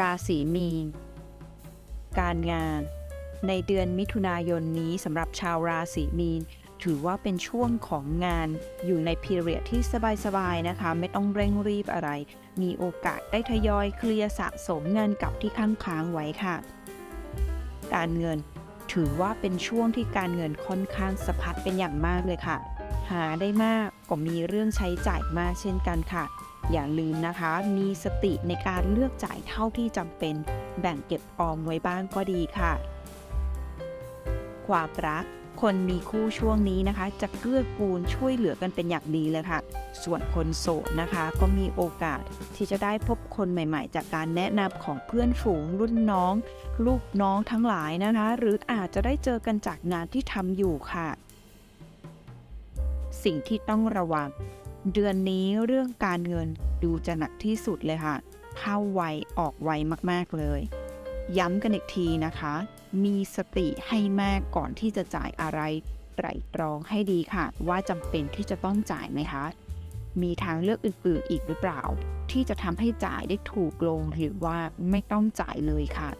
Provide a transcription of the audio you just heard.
ราศีมีนการงาน ในเดือนมิถุนายนนี้สำหรับชาวราศีมีน ถือว่าเป็นช่วงของงานอยู่ในพีเรียดที่สบายๆนะคะ ไม่ต้องเร่งรีบอะไร มีโอกาสได้ทยอยเคลียร์สะสมเงินเกับที่ค้างค้างไว้ค่ะ การเงินถือว่าเป็นช่วงที่การเงินค่อนข้างสะพัดเป็นอย่างมากเลยค่ะ หาได้มากก็มีเรื่องใช้จ่ายมากเช่นกันค่ะ อย่าลืมนะคะ มีสติในการเลือกจ่ายเท่าที่จำเป็น แบ่งเก็บออมไว้บ้างก็ดีค่ะ ความรัก คนมีคู่ช่วงนี้นะคะ จะเกื้อกูลช่วยเหลือกันเป็นอย่างดีเลยค่ะ ส่วนคนโสดนะคะ ก็มีโอกาสที่จะได้พบคนใหม่ๆ จากการแนะนำของเพื่อนฝูงรุ่นน้อง ลูกน้องทั้งหลายนะคะ หรืออาจจะได้เจอกันจากงานที่ทำอยู่ค่ะ สิ่งที่ต้องระวัง เดือนนี้เรื่องการเงินดูจะหนักที่สุดเลยค่ะ เข้าไวออกไวมากๆเลย ย้ำกันอีกทีนะคะ มีสติให้มากก่อนที่จะจ่ายอะไรไตรตรองให้ดีค่ะ ว่าจำเป็นที่จะต้องจ่ายไหมคะ มีทางเลือกอื่นๆอีกหรือเปล่า ที่จะทำให้จ่ายได้ถูกลงหรือว่าไม่ต้องจ่ายเลยค่ะ